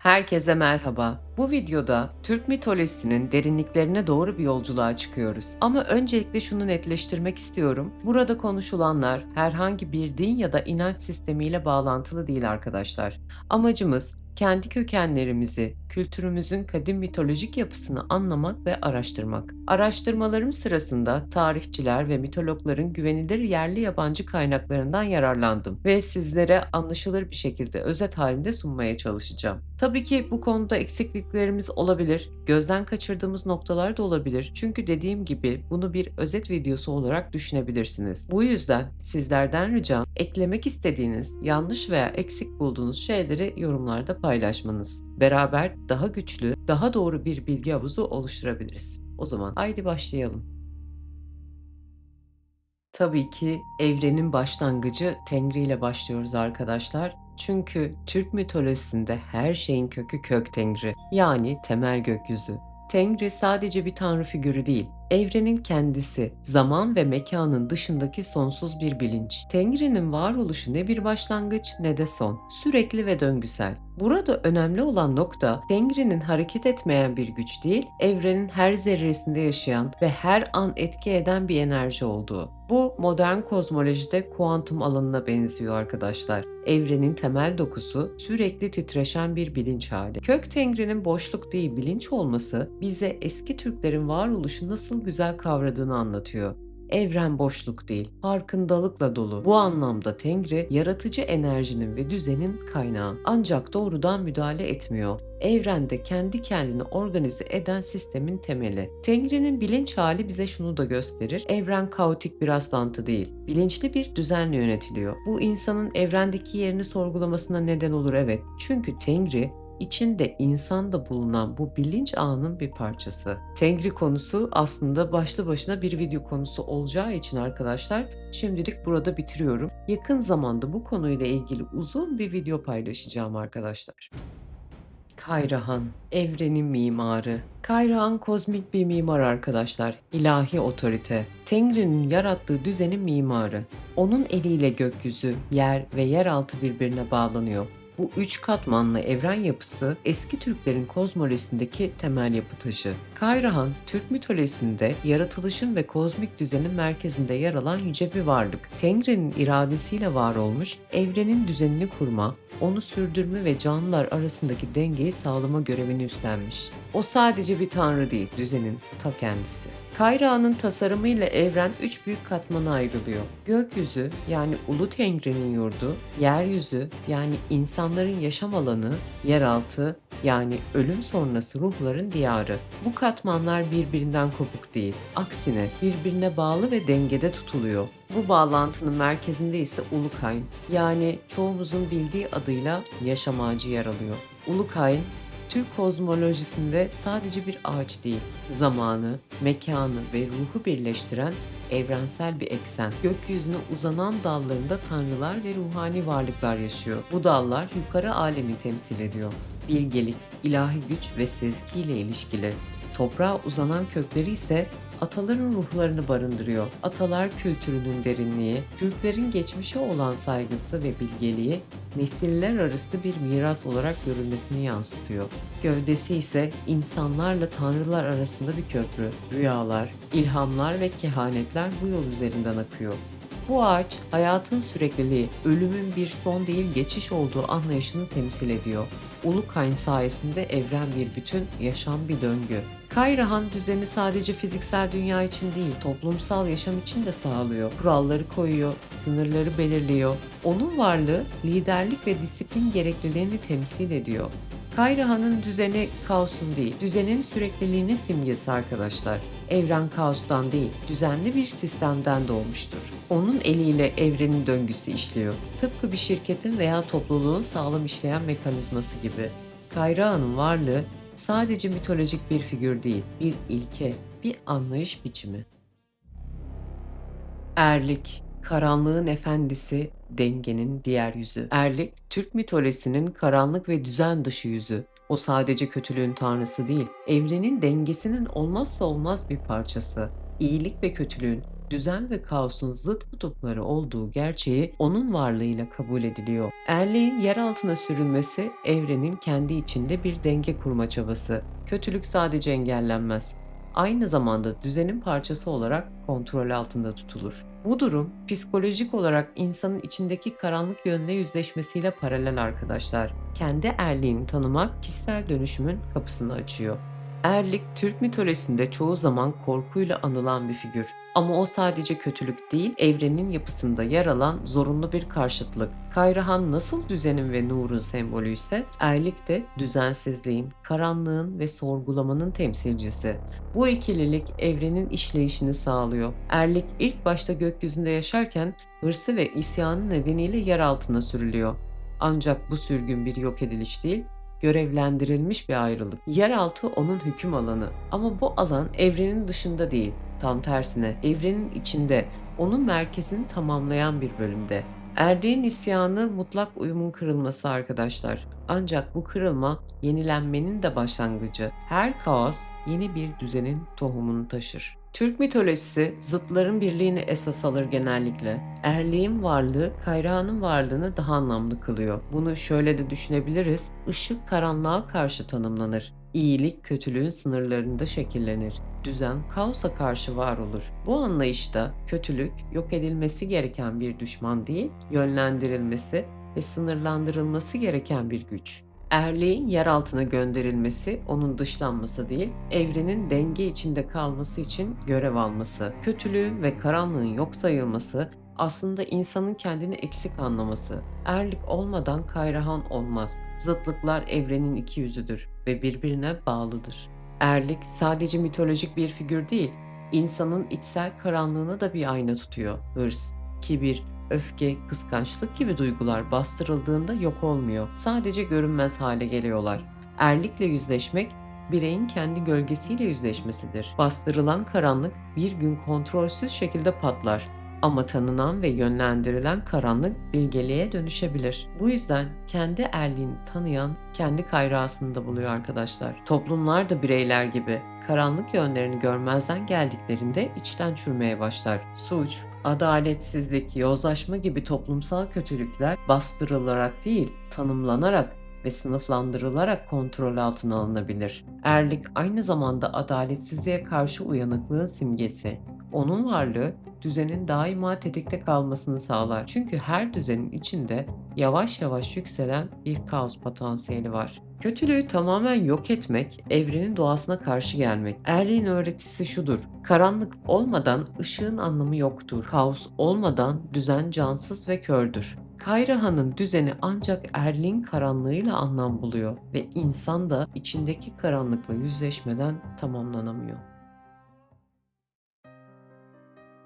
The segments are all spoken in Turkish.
Herkese merhaba. Bu videoda Türk mitolojisinin derinliklerine doğru bir yolculuğa çıkıyoruz. Ama öncelikle şunu netleştirmek istiyorum. Burada konuşulanlar herhangi bir din ya da inanç sistemiyle bağlantılı değil arkadaşlar. Amacımız kendi kökenlerimizi, kültürümüzün kadim mitolojik yapısını anlamak ve araştırmak. Araştırmalarım sırasında tarihçiler ve mitologların güvenilir yerli yabancı kaynaklarından yararlandım ve sizlere anlaşılır bir şekilde özet halinde sunmaya çalışacağım. Tabii ki bu konuda eksikliklerimiz olabilir, gözden kaçırdığımız noktalar da olabilir. Çünkü dediğim gibi bunu bir özet videosu olarak düşünebilirsiniz. Bu yüzden sizlerden ricam eklemek istediğiniz, yanlış veya eksik bulduğunuz şeyleri yorumlarda paylaşmanız. Beraber daha güçlü, daha doğru bir bilgi havuzu oluşturabiliriz. O zaman haydi başlayalım. Tabii ki evrenin başlangıcı Tengri ile başlıyoruz arkadaşlar. Çünkü Türk mitolojisinde her şeyin kökü kök Tengri yani temel gökyüzü. Tengri sadece bir tanrı figürü değil, evrenin kendisi, zaman ve mekanın dışındaki sonsuz bir bilinç. Tengri'nin varoluşu ne bir başlangıç ne de son, sürekli ve döngüsel. Burada önemli olan nokta Tengri'nin hareket etmeyen bir güç değil, evrenin her zerresinde yaşayan ve her an etki eden bir enerji olduğu. Bu modern kozmolojide kuantum alanına benziyor arkadaşlar. Evrenin temel dokusu sürekli titreşen bir bilinç hali. Kök Tengri'nin boşluk değil bilinç olması bize eski Türklerin varoluşu nasıl güzel kavradığını anlatıyor. Evren boşluk değil, farkındalıkla dolu. Bu anlamda Tengri, yaratıcı enerjinin ve düzenin kaynağı. Ancak doğrudan müdahale etmiyor. Evrende kendi kendini organize eden sistemin temeli. Tengri'nin bilinç hali bize şunu da gösterir. Evren kaotik bir rastlantı değil. Bilinçli bir düzenle yönetiliyor. Bu insanın evrendeki yerini sorgulamasına neden olur evet. Çünkü Tengri içinde insanda bulunan bu bilinç ağının bir parçası. Tengri konusu aslında başlı başına bir video konusu olacağı için arkadaşlar şimdilik burada bitiriyorum. Yakın zamanda bu konuyla ilgili uzun bir video paylaşacağım arkadaşlar. Kayrahan, evrenin mimarı. Kayrahan kozmik bir mimar arkadaşlar, ilahi otorite. Tengri'nin yarattığı düzenin mimarı. Onun eliyle gökyüzü, yer ve yeraltı birbirine bağlanıyor. Bu üç katmanlı evren yapısı eski Türklerin kozmolojisindeki temel yapı taşı. Kayrahan, Türk mitolojisinde yaratılışın ve kozmik düzenin merkezinde yer alan yüce bir varlık. Tengri'nin iradesiyle var olmuş, evrenin düzenini kurma, onu sürdürme ve canlılar arasındaki dengeyi sağlama görevini üstlenmiş. O sadece bir tanrı değil, düzenin ta kendisi. Kayra'nın tasarımıyla evren üç büyük katmana ayrılıyor. Gökyüzü yani Ulu Tengri'nin yurdu, yeryüzü yani insanların yaşam alanı, yeraltı yani ölüm sonrası ruhların diyarı. Bu katmanlar birbirinden kopuk değil. Aksine birbirine bağlı ve dengede tutuluyor. Bu bağlantının merkezinde ise Ulukayn yani çoğumuzun bildiği adıyla yaşam ağacı yer alıyor. Ulukayn Türk kozmolojisinde sadece bir ağaç değil, zamanı, mekanı ve ruhu birleştiren evrensel bir eksen. Gökyüzüne uzanan dallarında tanrılar ve ruhani varlıklar yaşıyor. Bu dallar yukarı alemi temsil ediyor. Bilgelik, ilahi güç ve sezgi ile ilişkili. Toprağa uzanan kökleri ise ataların ruhlarını barındırıyor. Atalar kültürünün derinliği, Türklerin geçmişe olan saygısı ve bilgeliği nesiller arası bir miras olarak görülmesini yansıtıyor. Gövdesi ise insanlarla tanrılar arasında bir köprü. Rüyalar, ilhamlar ve kehanetler bu yol üzerinden akıyor. Bu ağaç hayatın sürekliliği, ölümün bir son değil geçiş olduğu anlayışını temsil ediyor. Ulu Kayn sayesinde evren bir bütün, yaşam bir döngü. Kayrahan düzeni sadece fiziksel dünya için değil, toplumsal yaşam için de sağlıyor. Kuralları koyuyor, sınırları belirliyor. Onun varlığı liderlik ve disiplin gerekliliğini temsil ediyor. Kayrahan'ın düzeni kaosun değil, düzenin sürekliliğinin simgesi arkadaşlar. Evren kaostan değil, düzenli bir sistemden doğmuştur. Onun eliyle evrenin döngüsü işliyor. Tıpkı bir şirketin veya topluluğun sağlam işleyen mekanizması gibi. Kayrahan'ın varlığı sadece mitolojik bir figür değil, bir ilke, bir anlayış biçimi. Erlik, karanlığın efendisi, dengenin diğer yüzü. Erlik, Türk mitolojisinin karanlık ve düzen dışı yüzü. O sadece kötülüğün tanrısı değil, evrenin dengesinin olmazsa olmaz bir parçası. İyilik ve kötülüğün, düzen ve kaosun zıt kutupları olduğu gerçeği onun varlığıyla kabul ediliyor. Erliğin yer altına sürülmesi evrenin kendi içinde bir denge kurma çabası. Kötülük sadece engellenmez. Aynı zamanda düzenin parçası olarak kontrol altında tutulur. Bu durum psikolojik olarak insanın içindeki karanlık yönle yüzleşmesiyle paralel arkadaşlar. Kendi erliğini tanımak kişisel dönüşümün kapısını açıyor. Erlik Türk mitolojisinde çoğu zaman korkuyla anılan bir figür. Ama o sadece kötülük değil, evrenin yapısında yer alan zorunlu bir karşıtlık. Kayrahan nasıl düzenin ve nurun sembolü ise erlik de düzensizliğin, karanlığın ve sorgulamanın temsilcisi. Bu ikililik evrenin işleyişini sağlıyor. Erlik ilk başta gökyüzünde yaşarken hırsı ve isyanı nedeniyle yer altına sürülüyor. Ancak bu sürgün bir yok ediliş değil, görevlendirilmiş bir ayrılık. Yeraltı onun hüküm alanı ama bu alan evrenin dışında değil. Tam tersine evrenin içinde, onun merkezini tamamlayan bir bölümde. Erdiğin isyanı mutlak uyumun kırılması arkadaşlar. Ancak bu kırılma yenilenmenin de başlangıcı. Her kaos yeni bir düzenin tohumunu taşır. Türk mitolojisi zıtların birliğini esas alır genellikle. Erliğin varlığı kayrağının varlığını daha anlamlı kılıyor. Bunu şöyle de düşünebiliriz. Işık karanlığa karşı tanımlanır. İyilik kötülüğün sınırlarında şekillenir. Düzen kaosa karşı var olur. Bu anlayışta kötülük yok edilmesi gereken bir düşman değil, yönlendirilmesi ve sınırlandırılması gereken bir güç. Erliğin yer altına gönderilmesi, onun dışlanması değil, evrenin denge içinde kalması için görev alması. Kötülüğün ve karanlığın yok sayılması aslında insanın kendini eksik anlaması. Erlik olmadan kayrahan olmaz. Zıtlıklar evrenin iki yüzüdür ve birbirine bağlıdır. Erlik sadece mitolojik bir figür değil, insanın içsel karanlığını da bir ayna tutuyor. Hırs, kibir, öfke, kıskançlık gibi duygular bastırıldığında yok olmuyor. Sadece görünmez hale geliyorlar. Erlikle yüzleşmek bireyin kendi gölgesiyle yüzleşmesidir. Bastırılan karanlık bir gün kontrolsüz şekilde patlar. Ama tanınan ve yönlendirilen karanlık bilgeliğe dönüşebilir. Bu yüzden kendi erliğini tanıyan kendi kayrasında buluyor arkadaşlar. Toplumlar da bireyler gibi karanlık yönlerini görmezden geldiklerinde içten çürümeye başlar. Suç, adaletsizlik, yozlaşma gibi toplumsal kötülükler bastırılarak değil, tanımlanarak ve sınıflandırılarak kontrol altına alınabilir. Erlik aynı zamanda adaletsizliğe karşı uyanıklığın simgesi. Onun varlığı düzenin daima tetikte kalmasını sağlar. Çünkü her düzenin içinde yavaş yavaş yükselen bir kaos potansiyeli var. Kötülüğü tamamen yok etmek, evrenin doğasına karşı gelmek. Erliğin öğretisi şudur. Karanlık olmadan ışığın anlamı yoktur. Kaos olmadan düzen cansız ve kördür. Kayraha'nın düzeni ancak erliğin karanlığıyla anlam buluyor ve insan da içindeki karanlıkla yüzleşmeden tamamlanamıyor.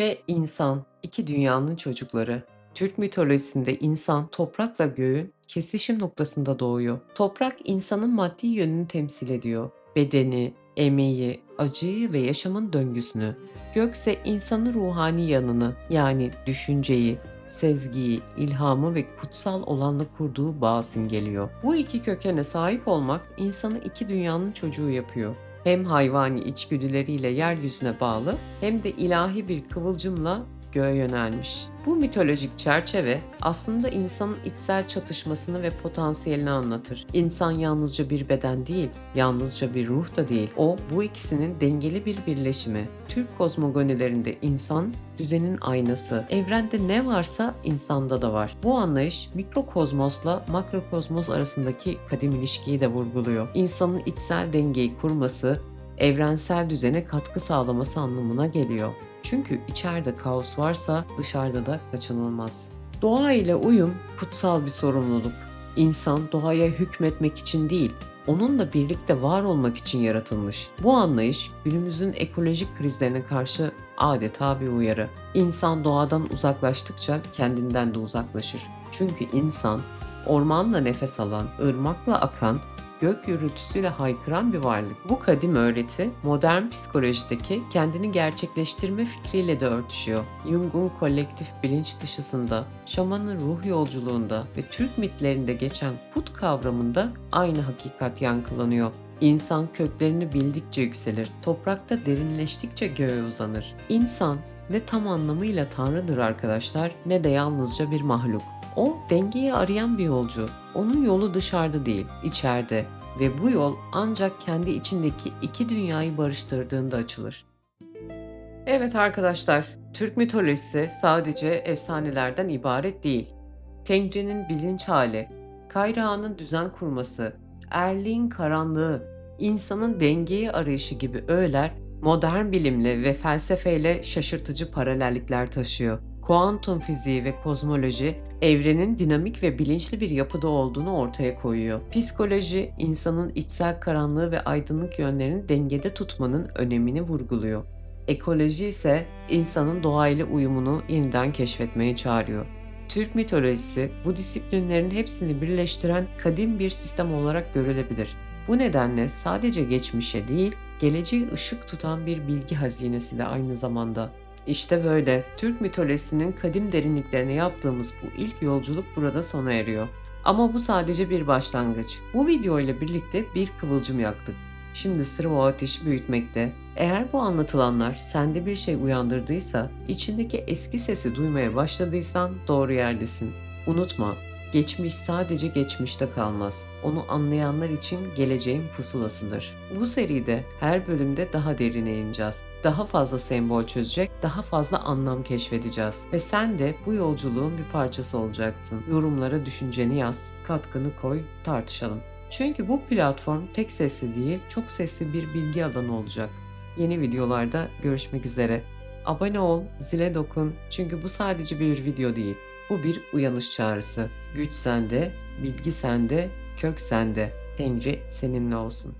Ve insan, iki dünyanın çocukları. Türk mitolojisinde insan toprakla göğün kesişim noktasında doğuyor. Toprak insanın maddi yönünü temsil ediyor. Bedeni, emeği, acıyı ve yaşamın döngüsünü. Gökse insanın ruhani yanını yani düşünceyi, sezgiyi, ilhamı ve kutsal olanla kurduğu bağı simgeliyor. Bu iki kökene sahip olmak insanı iki dünyanın çocuğu yapıyor hem hayvani içgüdüleriyle yeryüzüne bağlı hem de ilahi bir kıvılcımla göğe yönelmiş. Bu mitolojik çerçeve aslında insanın içsel çatışmasını ve potansiyelini anlatır. İnsan yalnızca bir beden değil, yalnızca bir ruh da değil. O bu ikisinin dengeli bir birleşimi. Türk kozmogonilerinde insan düzenin aynası. Evrende ne varsa insanda da var. Bu anlayış mikrokozmosla makrokozmos arasındaki kadim ilişkiyi de vurguluyor. İnsanın içsel dengeyi kurması, evrensel düzene katkı sağlaması anlamına geliyor. Çünkü içeride kaos varsa dışarıda da kaçınılmaz. Doğa ile uyum kutsal bir sorumluluk. İnsan doğaya hükmetmek için değil, onunla birlikte var olmak için yaratılmış. Bu anlayış günümüzün ekolojik krizlerine karşı adeta bir uyarı. İnsan doğadan uzaklaştıkça kendinden de uzaklaşır. Çünkü insan ormanla nefes alan, ırmakla akan, gök gürültüsüyle haykıran bir varlık. Bu kadim öğreti modern psikolojideki kendini gerçekleştirme fikriyle de örtüşüyor. Jung'un kolektif bilinç dışısında, şamanın ruh yolculuğunda ve Türk mitlerinde geçen kut kavramında aynı hakikat yankılanıyor. İnsan köklerini bildikçe yükselir, toprakta derinleştikçe göğe uzanır. İnsan ne tam anlamıyla tanrıdır arkadaşlar ne de yalnızca bir mahluk. O dengeyi arayan bir yolcu. Onun yolu dışarıda değil, içeride ve bu yol ancak kendi içindeki iki dünyayı barıştırdığında açılır. Evet arkadaşlar, Türk mitolojisi sadece efsanelerden ibaret değil. Tengri'nin bilinç hali, kayrağının düzen kurması, erliğin karanlığı, insanın dengeyi arayışı gibi öğeler modern bilimle ve felsefeyle şaşırtıcı paralellikler taşıyor. Kuantum fiziği ve kozmoloji evrenin dinamik ve bilinçli bir yapıda olduğunu ortaya koyuyor. Psikoloji insanın içsel karanlığı ve aydınlık yönlerini dengede tutmanın önemini vurguluyor. Ekoloji ise insanın doğayla uyumunu yeniden keşfetmeye çağırıyor. Türk mitolojisi bu disiplinlerin hepsini birleştiren kadim bir sistem olarak görülebilir. Bu nedenle sadece geçmişe değil, geleceği ışık tutan bir bilgi hazinesi de aynı zamanda. İşte böyle Türk mitolojisinin kadim derinliklerine yaptığımız bu ilk yolculuk burada sona eriyor. Ama bu sadece bir başlangıç. Bu video ile birlikte bir kıvılcım yaktık. Şimdi sıra o ateşi büyütmekte. Eğer bu anlatılanlar sende bir şey uyandırdıysa, içindeki eski sesi duymaya başladıysan doğru yerdesin. Unutma, geçmiş sadece geçmişte kalmaz. Onu anlayanlar için geleceğin pusulasıdır. Bu seride her bölümde daha derine ineceğiz. Daha fazla sembol çözecek, daha fazla anlam keşfedeceğiz. Ve sen de bu yolculuğun bir parçası olacaksın. Yorumlara düşünceni yaz, katkını koy, tartışalım. Çünkü bu platform tek sesli değil, çok sesli bir bilgi alanı olacak. Yeni videolarda görüşmek üzere. Abone ol, zile dokun çünkü bu sadece bir video değil. Bu bir uyanış çağrısı. Güç sende, bilgi sende, kök sende. Tengri seninle olsun.